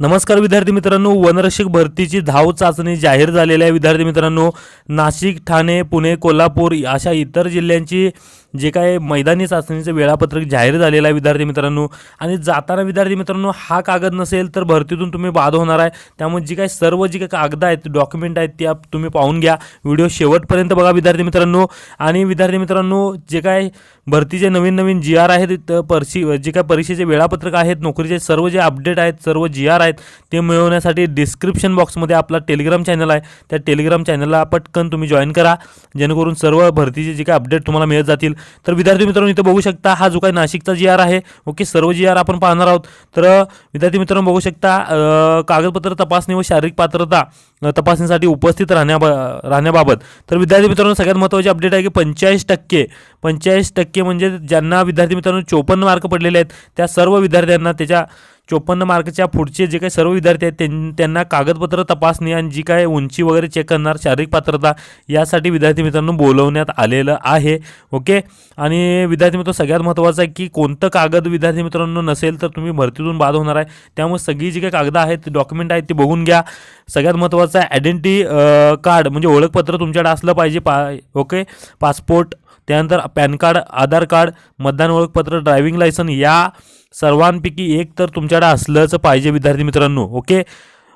नमस्कार विद्यार्थी मित्रांनो वनरक्षक भरतीची धाव चाचणी जाहीर झालेल्या आहे. विद्यार्थी मित्रांनो नाशिक ठाणे पुणे कोल्हापूर अशा इतर जिल्ह्यांची जे काय मैदानी चाचणीचं वेळापत्रक जाहीर झालेलं आहे विद्यार्थी मित्रांनो. आणि जाताना विद्यार्थी मित्रांनो हा कागद नसेल तर भरतीतून तुम्ही बाद होणार आहे. त्यामुळे जी काही सर्व जी काही कागद आहेत डॉक्युमेंट आहेत त्या तुम्ही पाहून घ्या. व्हिडिओ शेवटपर्यंत बघा विद्यार्थी मित्रांनो. आणि विद्यार्थी मित्रांनो जे काय भरतीचे नवीन नवीन जी आर आहेत परशी जे काय परीक्षेचे वेळापत्रक आहेत नोकरीचे सर्व जे अपडेट आहेत सर्व जी आर आहेत ते मिळवण्यासाठी डिस्क्रिप्शन बॉक्समध्ये आपला टेलिग्राम चॅनल आहे. त्या टेलिग्राम चॅनलला पटकन तुम्ही जॉईन करा. जेणेकरून सर्व भरतीचे जे काय अपडेट तुम्हाला मिळत जातील. तर विद्यार्थी मित्रांनो इथं बघू शकता हा जो काही नाशिकचा जी आर आहे ओके सर्व जी आर आपण पाहणार आहोत. तर विद्यार्थी मित्रांनो बघू शकता कागदपत्र तपासणी व शारीरिक पात्रता. तपासणीसाठी उपस्थित राहण्या राहण्याबाबत. तर विद्यार्थी मित्रांनो सगळ्यात महत्त्वाची अपडेट आहे की पंचेचाळीस टक्के पंचेचाळीस टक्के म्हणजे ज्यांना विद्यार्थी मित्रांनो चोपन्न मार्क पडलेले आहेत त्या सर्व विद्यार्थ्यांना त्याच्या चोपन्न मार्कच्या पुढचे जे काही सर्व विद्यार्थी आहेत त्यां- त्यांना कागदपत्र तपासणी आणि जी काय उंची वगैरे चेक करणार शारीरिक पात्रता यासाठी विद्यार्थी मित्रांनो बोलवण्यात आलेलं आहे. ओके आणि विद्यार्थी मित्र सगळ्यात महत्त्वाचं आहे की कोणतं कागद विद्यार्थी मित्रांनो नसेल तर तुम्ही भरतीतून बाद होणार आहे. त्यामुळे सगळी जी काही कागद आहेत डॉक्युमेंट आहेत ते बघून घ्या. सगळ्यात महत्त्वाचं आहे आयडेंटिटी कार्ड म्हणजे ओळखपत्र तुमच्याकडे असलं पाहिजे पा ओके पासपोर्ट त्यानंतर पॅन कार्ड आधार कार्ड मतदान ओळखपत्र ड्रायव्हिंग लायसन या सर्वांपैकी एक तर तुमच्याकडे असलंच पाहिजे विद्यार्थी मित्रांनो. ओके?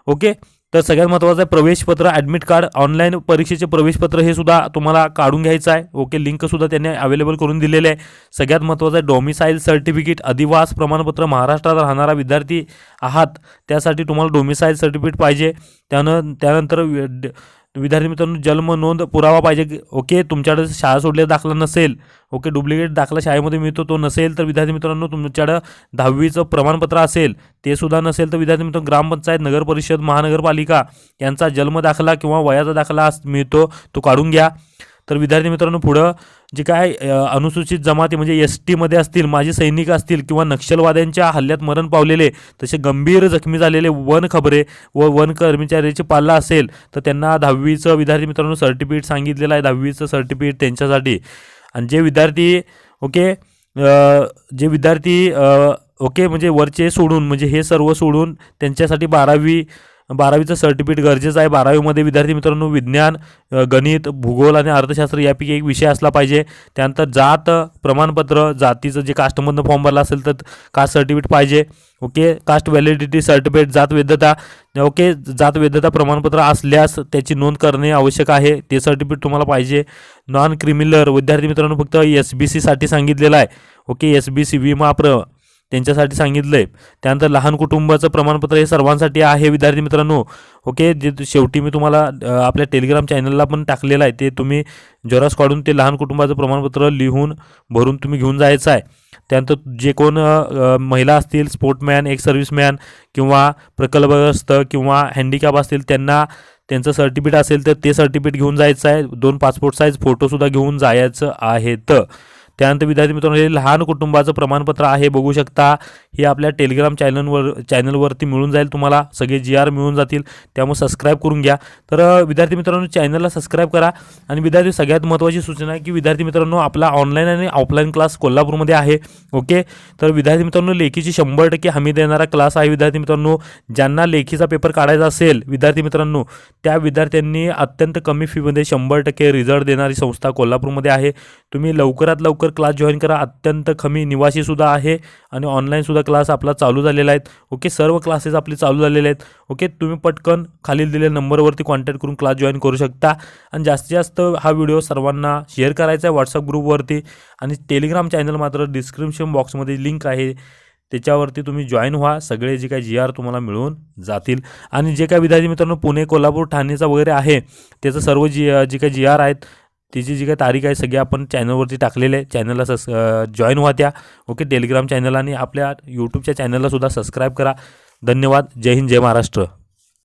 ओके? तर सगळ्यात महत्त्वाचं आहे प्रवेशपत्र ॲडमिट कार्ड ऑनलाईन परीक्षेचे प्रवेशपत्र हे सुद्धा तुम्हाला काढून घ्यायचं आहे. ओके? लिंकसुद्धा त्यांनी अवेलेबल करून दिलेले आहे. सगळ्यात महत्त्वाचं आहे डोमिसाईल सर्टिफिकेट अधिवास प्रमाणपत्र महाराष्ट्रात राहणारा विद्यार्थी आहात. त्यासाठी तुम्हाला डोमिसाईल सर्टिफिकेट पाहिजे. त्यानं त्यानंतर विद्यार्थी मित्रांनो जन्म नोंद पुरावा पाहिजे. ओके तुमच्याकडे शाळा सोडलेला दाखला नसेल ओके डुप्लिकेट दाखला शाळेमध्ये मिळतो तो नसेल तर विद्यार्थी मित्रांनो तुमच्याकडं दहावीचं प्रमाणपत्र असेल ते सुद्धा नसेल तर विद्यार्थी मित्रांनो ग्रामपंचायत नगर परिषद महानगरपालिका यांचा जन्म दाखला किंवा वयाचा दाखला अस- मिळतो तो काढून घ्या. तर विद्यार्थी मित्रांनो पुढं जे काय अनुसूचित जमाती म्हणजे एस टीमध्ये असतील माजी सैनिक असतील किंवा नक्षलवाद्यांच्या हल्ल्यात मरण पावलेले तसे गंभीर जखमी झालेले वन खबरे व वन कर्मचाऱ्याची पाल्ला असेल तर त्यांना दहावीचं विद्यार्थी मित्रांनो सर्टिफिकेट सांगितलेलं आहे. दहावीचं सर्टिफिकेट त्यांच्यासाठी. आणि जे विद्यार्थी ओके जे विद्यार्थी ओके म्हणजे वरचे सोडून म्हणजे हे सर्व सोडून त्यांच्यासाठी बारावी बारावीचं सर्टिफिकेट गरजेचं आहे. बारावीमध्ये विद्यार्थी मित्रांनो विज्ञान गणित भूगोल आणि अर्थशास्त्र यापैकी एक विषय असला पाहिजे. त्यानंतर जात प्रमाणपत्र जातीचं जे कास्टमधनं फॉर्म भरला असेल तर कास्ट सर्टिफिकेट पाहिजे. ओके? कास्ट व्हॅलिडिटी सर्टिफिकेट जात वैधता. ओके? जात वैधता प्रमाणपत्र असल्यास त्याची नोंद करणे आवश्यक आहे. ते सर्टिफिकेट तुम्हाला पाहिजे. नॉन क्रिमिनल विद्यार्थी मित्रांनो फक्त एस बी सीसाठी सांगितलेलं आहे. ओके? एस बी सी विमा प्र त्यांच्यासाठी सांगितलं आहे त्यानंतर लहान कुटुंबाचं प्रमाणपत्र हे सर्वांसाठी आहे विद्यार्थी मित्रांनो. ओके जे शेवटी मी तुम्हाला आपल्या टेलिग्राम चॅनलला पण टाकलेलं आहे ते तुम्ही जेरॉक्स काढून ते लहान कुटुंबाचं प्रमाणपत्र लिहून भरून तुम्ही घेऊन जायचं आहे. त्यानंतर जे कोण महिला असतील स्पोर्टमॅन एक सर्व्हिसमॅन किंवा प्रकल्पग्रस्त किंवा हँडिकॅप असतील त्यांना त्यांचं सर्टिफिकेट असेल तर ते सर्टिफिकेट घेऊन जायचं आहे. दोन पासपोर्ट साईज फोटोसुद्धा घेऊन जायचं आहेत त्यानंतर विद्यार्थी मित्रांनो हे लहान कुटुंबाचं प्रमाणपत्र आहे बघू शकता. हे आपल्या टेलिग्राम चॅनलवर चॅनलवरती मिळून जाईल तुम्हाला. सगळे जी आर मिळून जातील. त्यामुळे सबस्क्राईब करून घ्या. तर विद्यार्थी मित्रांनो चॅनलला सबस्क्राईब करा. आणि विद्यार्थी सगळ्यात महत्त्वाची सूचना आहे की विद्यार्थी मित्रांनो आपला ऑनलाईन आणि ऑफलाईन क्लास कोल्हापूरमध्ये आहे. ओके? तर विद्यार्थी मित्रांनो लेखीची शंभर टक्के हमी देणारा क्लास आहे विद्यार्थी मित्रांनो. ज्यांना लेखीचा पेपर काढायचा असेल विद्यार्थी मित्रांनो त्या विद्यार्थ्यांनी अत्यंत कमी फीमध्ये शंभर टक्के रिझल्ट देणारी संस्था कोल्हापूरमध्ये आहे. तुम्ही लवकरात लवकर क्लास जॉईन करा. अत्यंत कमी निवासीसुद्धा आहे आणि ऑनलाईनसुद्धा क्लास आपला चालू झालेला आहेत. ओके सर्व क्लासेस आपले चालू झालेले आहेत. ओके तुम्ही पटकन खालील दिलेल्या नंबरवरती कॉन्टॅक्ट करून क्लास जॉईन करू शकता. आणि जास्तीत जास्त हा व्हिडिओ सर्वांना शेअर करायचा आहे व्हॉट्सअप ग्रुपवरती आणि टेलिग्राम चॅनल मात्र डिस्क्रिप्शन बॉक्समध्ये लिंक आहे. त्याच्यावरती तुम्ही जॉईन व्हा. सगळे जे काही जी आर तुम्हाला मिळून जातील. आणि जे काही विद्यार्थी मित्रांनो पुणे कोल्हापूर ठाणेचा वगैरे आहे त्याचं सर्व जी जे काही जी आर आहेत त्याची जी काही तारीख आहे सगळी आपण चॅनलवरती टाकलेले आहे. चॅनलला सस जॉईन व्हा त्या. ओके टेलिग्राम चॅनल आणि आपल्या यूट्यूबच्या चॅनलला सुद्धा सबस्क्राईब करा. धन्यवाद. जय हिंद जय महाराष्ट्र.